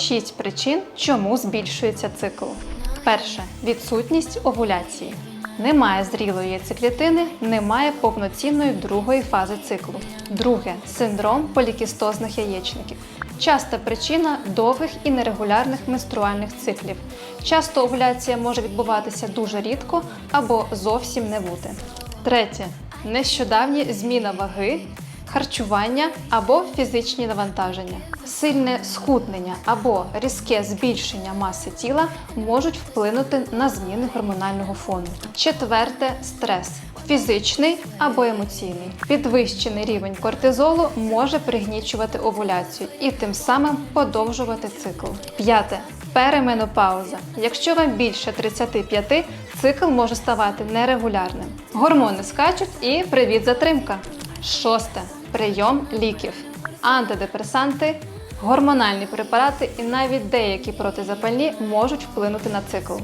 Шість причин, чому збільшується цикл. Перше відсутність овуляції. Немає зрілої яйцеклітини, немає повноцінної другої фази циклу. Друге синдром полікістозних яєчників. Часта причина довгих і нерегулярних менструальних циклів. Часто овуляція може відбуватися дуже рідко або зовсім не бути. Третє нещодавні зміна ваги, харчування або фізичні навантаження. Сильне схуднення або різке збільшення маси тіла можуть вплинути на зміни гормонального фону. Четверте стрес. Фізичний або емоційний. Підвищений рівень кортизолу може пригнічувати овуляцію і тим самим подовжувати цикл. П'яте переменопауза. Якщо вам більше 35, цикл може ставати нерегулярним. Гормони скачуть і привіт затримка. Шосте прийом ліків, антидепресанти, гормональні препарати і навіть деякі протизапальні можуть вплинути на цикл.